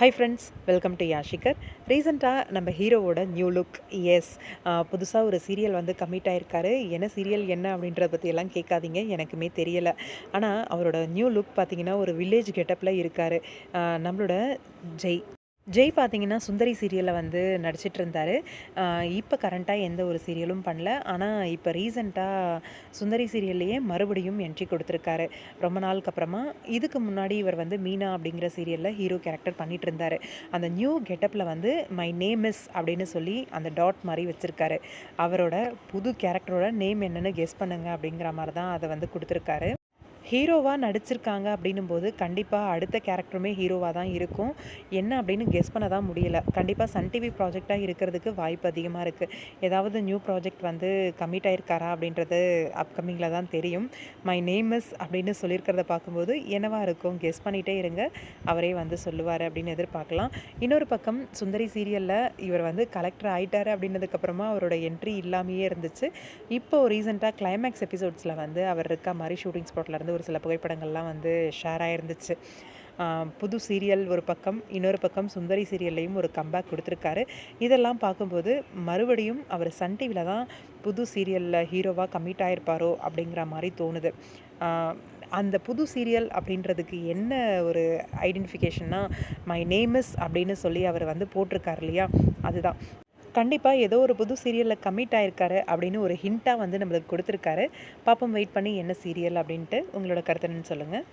High friends welcome to யாஷிகர் ரீசெண்டாக நம்ம ஹீரோவோட நியூ லுக் எஸ் புதுசாக ஒரு சீரியல் வந்து கமிட் ஆகிருக்காரு என்ன சீரியல் என்ன அப்படின்றத பற்றியெல்லாம் கேட்காதீங்க எனக்குமே தெரியலை. ஆனால் அவரோட நியூ லுக் பார்த்தீங்கன்னா ஒரு வில்லேஜ் கெட்டப்பில் இருக்கார். நம்மளோட ஜெய். ஜெய் பார்த்தீங்கன்னா சுந்தரி சீரியலில் வந்து நடிச்சிட்டு இருந்தார் இப்போ கரண்ட்டாக எந்த ஒரு சீரியலும் பண்ணல. ஆனால் இப்போ ரீசண்டாக சுந்தரி சீரியல்லையே மறுபடியும் என்ட்ரி கொடுத்துருக்காரு. ரொம்ப நாளுக்கு அப்புறமா இதுக்கு முன்னாடி இவர் வந்து மீனா அப்படிங்கிற சீரியலில் ஹீரோ கேரக்டர் பண்ணிட்டு இருந்தார் அந்த நியூ கெட்டப்பில் வந்து மை நேம் இஸ் அப்படின்னு சொல்லி அந்த டாட் மாதிரி வச்சுருக்காரு. அவரோட புது கேரக்டரோட நேம் என்னென்னு கெஸ் பண்ணுங்க அப்படிங்கிற மாதிரி தான் அதை வந்து கொடுத்துருக்காரு. ஹீரோவாக நடிச்சிருக்காங்க அப்படின்னும் போது கண்டிப்பாக அடுத்த கேரக்டருமே ஹீரோவாக தான் இருக்கும். என்ன அப்படின்னு கெஸ் பண்ண தான் முடியல. கண்டிப்பாக சன் டிவி ப்ராஜெக்டாக இருக்கிறதுக்கு வாய்ப்பு அதிகமாக இருக்குது ஏதாவது நியூ ப்ராஜெக்ட் வந்து கமிட் ஆயிருக்காரா அப்படின்றது அப்கமிங்கில் தான் தெரியும். மை நேம் இஸ் அப்படின்னு சொல்லியிருக்கிறத பார்க்கும்போது என்னவா இருக்கும்? கெஸ் பண்ணிகிட்டே இருங்க. அவரே வந்து சொல்லுவார் அப்படின்னு எதிர்பார்க்கலாம். இன்னொரு பக்கம் சுந்தரி சீரியலில் இவர் வந்து கலெக்டர் ஆகிட்டார் அப்படின்னதுக்கப்புறமா அவரோட என்ட்ரி இல்லாமையே இருந்துச்சு. இப்போ ரீசெண்டாக கிளைமேக்ஸ் எபிசோட்ஸில் வந்து அவர் இருக்க மாதிரி ஷூட்டிங் ஸ்பாட்லேருந்து ஒரு சில புகைப்படங்கள்லாம் வந்து ஷேர் ஆகிருந்துச்சு புது சீரியல் ஒரு பக்கம் இன்னொரு பக்கம் சுந்தரி சீரியல்லையும் ஒரு கம்பேக் கொடுத்துருக்காரு. இதெல்லாம் பார்க்கும்போது மறுபடியும் அவர் சன் டிவியில் தான் புது சீரியலில் ஹீரோவாக கமிட் ஆகிருப்பாரோ அப்படிங்கிற மாதிரி தோணுது. அந்த புது சீரியல் அப்படின்றதுக்கு என்ன ஒரு ஐடென்டிஃபிகேஷன்னா மை நேமஸ் அப்படின்னு சொல்லி அவர் வந்து போட்டிருக்காரு இல்லையா? அதுதான். கண்டிப்பாக ஏதோ ஒரு புது சீரியலில் கமிட் ஆயிருக்காரு அப்படின்னு ஒரு ஹிண்ட்டாக வந்து நம்மளுக்கு கொடுத்துருக்காரு. பாப்போம் வெயிட் பண்ணி என்ன சீரியல் அப்படின்ட்டு உங்களோட கருத்துன்னு சொல்லுங்கள்